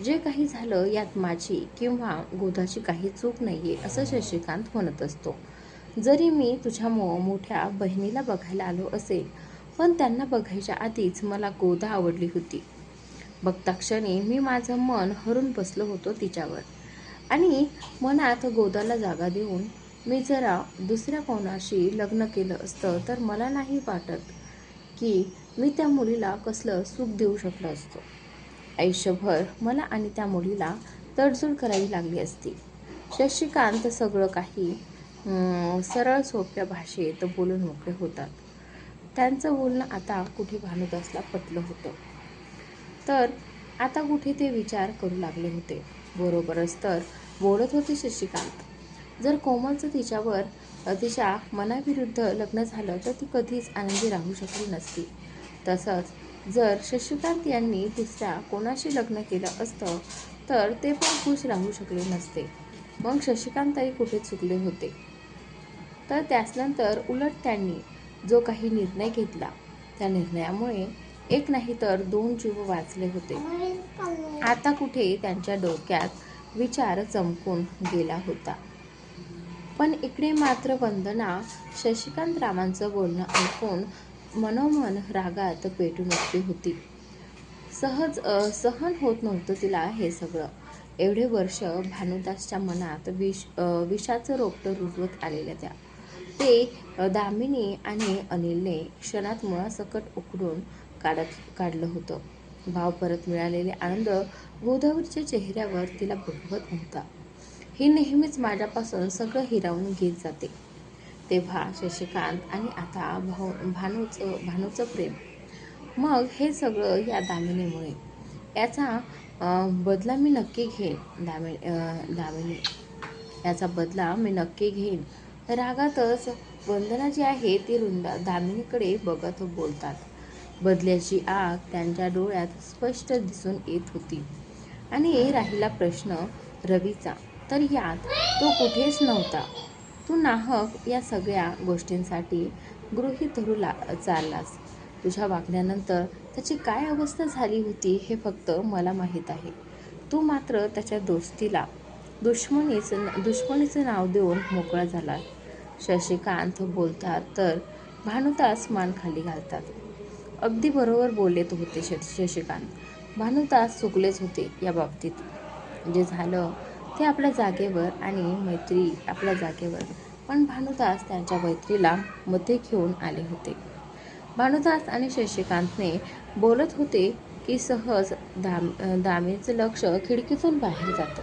जे काही झालं यात माझी किंवा गोदाची काही चूक नाही आहे असं शशिकांत म्हणत असतो. जरी मी तुझ्या मो मोठ्या बहिणीला बघायला आलो असेल पण त्यांना बघायच्या आधीच मला गोदा आवडली होती. बघता क्षणी मी माझं मन हरून बसलो होतो तिच्यावर. आणि मनात गोदाला जागा देऊन मी जरा दुसऱ्या कोणाशी लग्न केलं असतं तर मला नाही वाटत की मी त्या मुलीला कसलं सुख देऊ शकलो असतो. आयुष्यभर मला आणि त्या मुलीला तडजोड करावी लागली असती. शशिकांत सगळं काही सरळ सोप्या भाषेत बोलून मोकळे होतात. त्यांचं बोलणं आता कुठे भानुदासला पटलं होतं. तर आता कुठे ते विचार करू लागले होते. बरोबरच तर बोलत होते शशिकांत. जर कोमलचं तिच्यावर तिच्या मनाविरुद्ध लग्न झालं तर ती कधीच आनंदी राहू शकली नसती. तसंच जर शशिकांत यांनी दुसऱ्या कोणाशी लग्न केलं असतं तर ते पण खुश राहू शकले नसते. मग शशिकांतही कुठे चुकले होते. तर त्याचनंतर उलट त्यांनी जो काही निर्णय घेतला त्या निर्णयामुळे एक नाही तर दोन जीव वाचले होते. आता कुठे त्यांच्या डोक्यात विचार चमकून गेला होता. पण इकडे मात्र वंदना शशिकांत रामांचं बोलणं ऐकून मनोमन रागात पेटून उठली होती. सहज सहन होत नव्हतं तिला हे सगळं. एवढे वर्ष भानुदासच्या मनात विष विषाचं रोपटं रुजवत आलेल्या त्या. ते दामिनी आणि अनिलने क्षणात मुळासकट उकडून काढत काढलं होतं. भाव परत मिळालेले आनंद गोदावरीच्या चेहऱ्यावर तिला बघवत नव्हता ही नेहमीच माझ्यापासून सगळं हिरावून घेत जाते. तेव्हा शशिकांत आणि आता भाऊ भानूचं भानूचं प्रेम. मग हे सगळं या दामिनीमुळे. याचा बदला मी नक्की घेईन दामि दामिनी. याचा बदला मी नक्की घेईन. रागातच वंदना जी आहे ती रुंदा दामिनीकडे बघत बोलतात. बदल्याची आग त्यांच्या डोळ्यात स्पष्ट दिसून येत होती. आणि राहिला प्रश्न रवीचा. तर यात तो कुठेच नव्हता. तू नाहक या सगळ्या गोष्टींसाठी गृहीत धरू ला चाललास. तुझ्या वागण्यानंतर त्याची काय अवस्था झाली होती हे फक्त मला माहीत आहे. तू मात्र त्याच्या दोस्तीला दुश्मनीचं दुश्मनीचं नाव देऊन मोकळा झाला. शशिकांत बोलतात तर भानुदास मान खाली घालतात. अगदी बरोबर बोलत होते श शशिकांत. भानुदास चुकलेच होते या बाबतीत. जे झालं ते आपल्या जागेवर आणि मैत्री आपल्या जागेवर. पण भानुदास त्यांच्या मैत्रीला मध्ये घेऊन आले होते. भानुदास आणि शशिकांतने बोलत होते की सहज दाम दामीचं लक्ष खिडकीतून बाहेर जातं.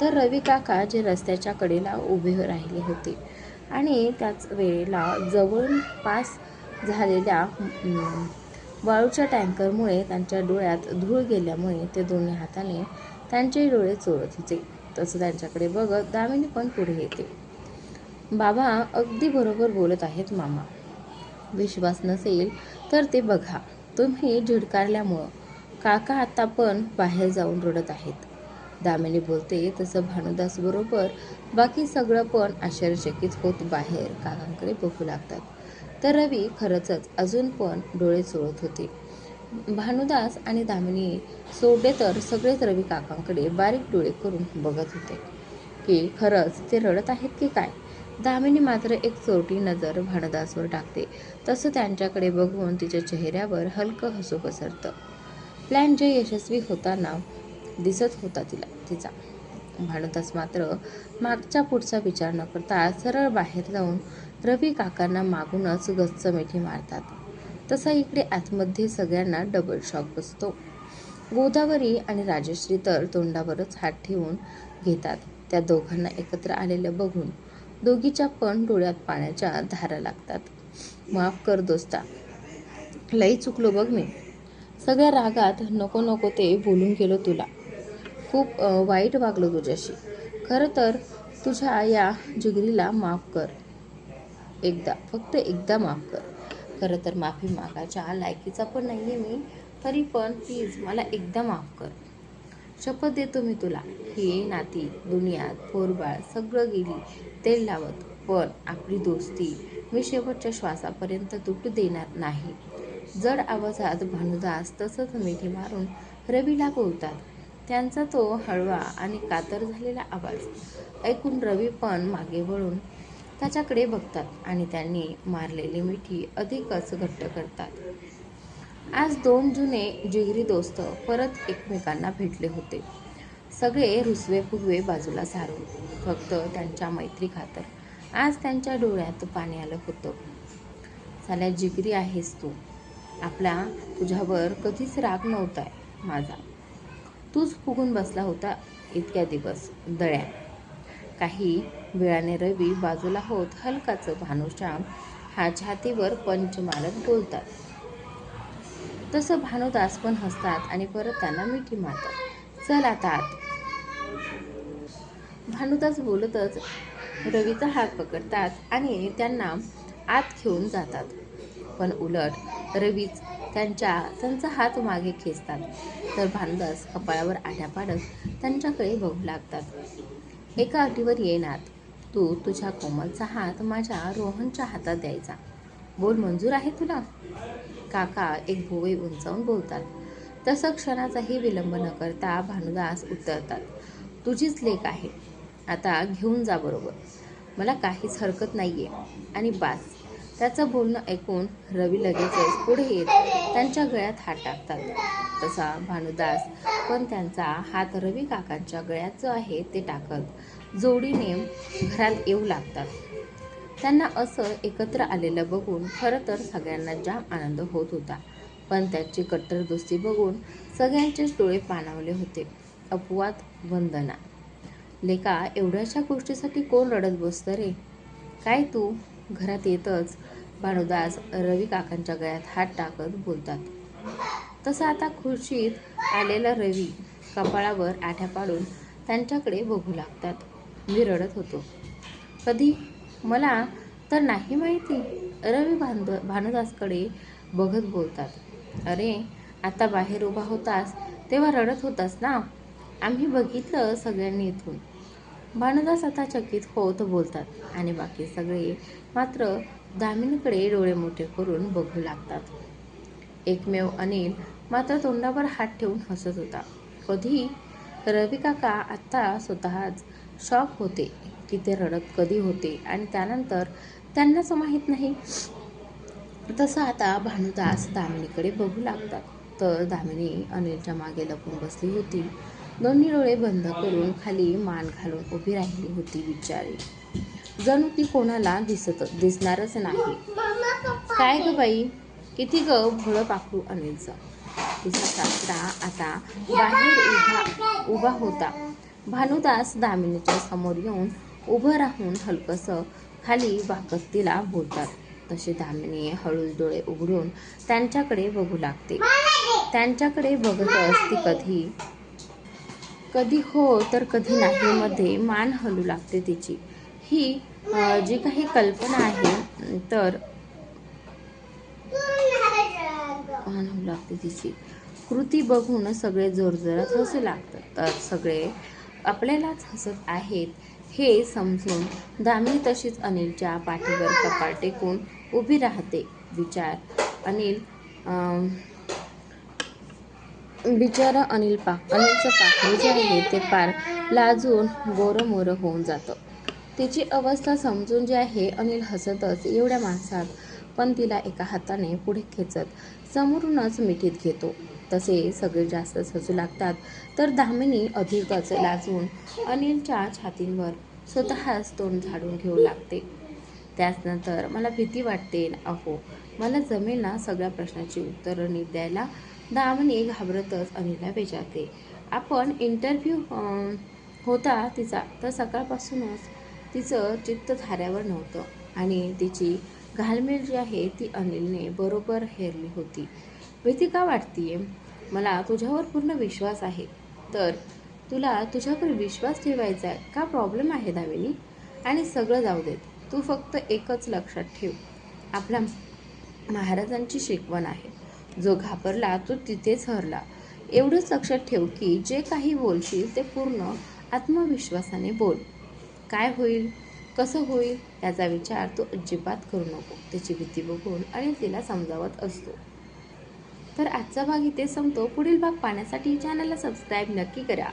तर रवी काका जे रस्त्याच्या कडेला उभे राहिले होते आणि त्याच वेळेला जवळून पास झालेल्या वाळूच्या टँकरमुळे त्यांच्या डोळ्यात धूळ गेल्यामुळे ते दोन्ही हाताने त्यांचे डोळे चोळत होते. तसं त्यांच्याकडे बघत दामिनी पण पुढे येते. बाबा अगदी बरोबर बोलत आहेत मामा. विश्वास नसेल तर ते बघा तुम्ही झिडकारल्यामुळं काका आता पण बाहेर जाऊन रडत आहेत. दामिनी बोलते तसं भानुदास बरोबर बाकी सगळं पण आश्चर्यचकित होत बाहेर काकांकडे बघू लागतात. तर रवी खरंच अजून पण डोळे चोळत होते. भानुदास आणि दामिनी सोडले तर सगळेच रवी काकांकडे बारीक डोळे करून बघत होते. की खरंच ते रडत आहेत की काय? दामिनी मात्र एक चोरटी नजर भानुदासवर टाकते. तसं त्यांच्याकडे बघून तिच्या चेहऱ्यावर हलकं हसू पसरतं. प्लॅन जे यशस्वी होताना दिसत होता तिला तिचा. भानुदास मात्र मागच्या पुढचा विचार न करता सरळ बाहेर जाऊन रवी काकांना मागूनच गच्च मिठी मारतात. तसा इकडे आतमध्ये सगळ्यांना डबल शॉक बसतो. गोदावरी आणि राजश्री तर तोंडावरच हात ठेवून घेतात. त्या दोघांना एकत्र आलेलं बघून दोघीच्या पण डोळ्यात पाण्याच्या धारा लागतात. माफ कर दोस्ता. लई चुकलो बघ मी. सगळ्या रागात नको नको ते बोलून गेलो तुला. खूप वाईट वागलो तुझ्याशी. खरं तर तुझ्या या जिगरीला माफ कर. एकदा फक्त एकदा माफ कर. खरं तर माफी मागायच्या लायकीचा पण नाही आहे मी. तरी पण प्लीज मला एकदा माफ कर. शपथ देतो मी तुला. ही नाती दुनियात पोरबाळ सगळं गेली तेल लावत. पण आपली दोस्ती मी शेवटच्या श्वासापर्यंत तुटू देणार नाही. जड आवाजात भानुदास तसंच मिठी मारून रवीला बोलतात. त्यांचा तो हळवा आणि कातर झालेला आवाज. ऐकून रवी पण मागे वळून त्याच्याकडे बघतात आणि त्यांनी मारलेली मिठी अधिकच घट्ट करतात. आज दोन जुने जिगरी दोस्त परत एकमेकांना भेटले होते. सगळे रुसवे फुगवे बाजूला सारून फक्त त्यांच्या मैत्री खातर. आज त्यांच्या डोळ्यात पाणी आलं होतं. साल्या जिगरी आहेस तू. आपला तुझ्यावर कधीच राग नव्हता माझा. तूच फुगून बसला होता इतक्या दिवस दळ्या काही वेळाने रवी बाजूला होत हलकाचं भानुश्याम हा छातीवर पंच मारत बोलतात. तसं भानुदास पण हसतात आणि परत त्यांना मिठी मारतात. चल आता आत. भानुदास बोलतच रवीचा हात पकडतात आणि त्यांना आत घेऊन जातात. पण उलट रवीच त्यांच्या त्यांचा हात मागे खेचतात. तर भानुदास कपाळावर आठ्या पाडत त्यांच्याकडे बघू लागतात. एका अटीवर येणार. तू तुझ्या कोमलचा हात माझ्या रोहनच्या हातात द्यायचा. बोल मंजूर आहे तुला? काका एक भुवे उंचावून बोलतात. तसं क्षणाचाही विलंब न करता भानुदास उत्तरतात तुझीच लेख आहे. आता घेऊन जा बरोबर. मला काहीच हरकत नाही आहे आणि बास त्याचं बोलणं ऐकून रवी लगेचच पुढे येत त्यांच्या गळ्यात हात टाकतात. तसा भानुदास पण त्यांचा हात रवी काकांच्या गळ्यात जो आहे ते टाकत जोडीने घरात येऊ लागतात. त्यांना असं एकत्र आलेलं बघून खरं तर सगळ्यांना जाम आनंद होत होता. पण त्याची कट्टर दोस्ती बघून सगळ्यांचेच डोळे पाणावले होते. अपवाद वंदना. लेका एवढ्याशा गोष्टीसाठी कोण रडत बसतं रे? काय तू? घरात येतच भानुदास रवी काकांच्या गळ्यात हात टाकत बोलतात. तसं आता खुर्चीत आलेला रवी कपाळावर आठ्या पाडून त्यांच्याकडे बघू लागतात. मी रडत होतो. कधी? मला तर नाही माहिती. रवी भांद भानुदासकडे बघत बोलतात. अरे आता बाहेर उभा होतास तेव्हा रडत होतास ना? आम्ही बघितलं सगळ्यांनी इथून. भानुदास आता चकित होत बोलतात आणि बाकी सगळे मात्र दामिनीकडे डोळे मोठे करून बघू लागतात. एकमेव अनिल मात्र तोंडावर हात ठेवून हसत होता. कधी? रवी काका आत्ता स्वतःच शॉक होते की ते रडत कधी होते आणि त्यानंतर त्यांनाच माहीत नाही. तसं आता भानुदास दामिनीकडे बघू लागतात. तर दामिनी अनिलच्या मागे लपून बसली होती. दोन्ही डोळे बंद करून खाली मान घालून उभी राहिली होती बिचारी. जणू ती कोणाला दिसत दिसणारच नाही. काय ग बाई? किती ग भोळं पाखरू अनिलचं? तिचा सासरा आता बाहेर उभा उभा होता. भानुदास दामिनीच्या समोर येऊन उभं राहून हलकंसं खाली वाकत तिला बोलतात. तशी दामिनी हळूच डोळे उघडून त्यांच्याकडे बघू लागते. त्यांच्याकडे बघतच ती कधी कधी हो तर कधी नाही मध्ये मान हलू लागते तिची. ही जी काही कल्पना आहे तर मान हलू लागते तिची. कृती बघून सगळे जोरजोरात हसू लागतात. तर सगळे आपल्यालाच हसत आहेत हे समजून दामिनी तशीच अनिलच्या पाठीवर कपाळ टेकून उभी राहते. विचार अनिल बिचारा अनिल पा अनिलचं पाखरू जे आहे ते पार लाजून गोरंमोरं होऊन जातं. तिची अवस्था समजून जे आहे अनिल हसतच एवढ्या माणसात पण तिला एका हाताने पुढे खेचत समोरूनच मिठीत घेतो. तसे सगळे जास्तच हसू लागतात. तर दामिनी अधिकच लाजून अनिलच्या छातींवर स्वतःच तोंड झाडून घेऊ लागते. त्याचनंतर मला भीती वाटते अहो मला जमेल ना सगळ्या प्रश्नाची उत्तरं नीट द्यायला? दामिनी घाबरतच अनिलला विचारते आपण इंटरव्ह्यू होता तिचा तर सकाळपासूनच तिचं चित्त धाऱ्यावर नव्हतं आणि तिची घालमेल जी आहे ती अनिलने बरोबर हेरली होती. भीती का वाटतीये? मला तुझ्यावर पूर्ण विश्वास आहे. तर तुला तुझ्यावर विश्वास ठेवायचा आहे का प्रॉब्लेम आहे दामिनी? आणि सगळं जाऊ देत तू फक्त एकच लक्षात ठेव. आपल्या महाराजांची शिकवण आहे. जो घाबरला तो तिथेच हरला. एवढंच लक्षात ठेव की जे काही बोलशील ते पूर्ण आत्मविश्वासाने बोल. काय होईल? कसं होईल? याचा विचार तू अजिबात करू नको. त्याची भीती बघून आणि तिला समजावत असतो. तर आजचा भाग इथे संपतो. पुढील भाग पाहण्यासाठी चॅनलला सबस्क्राईब नक्की करा.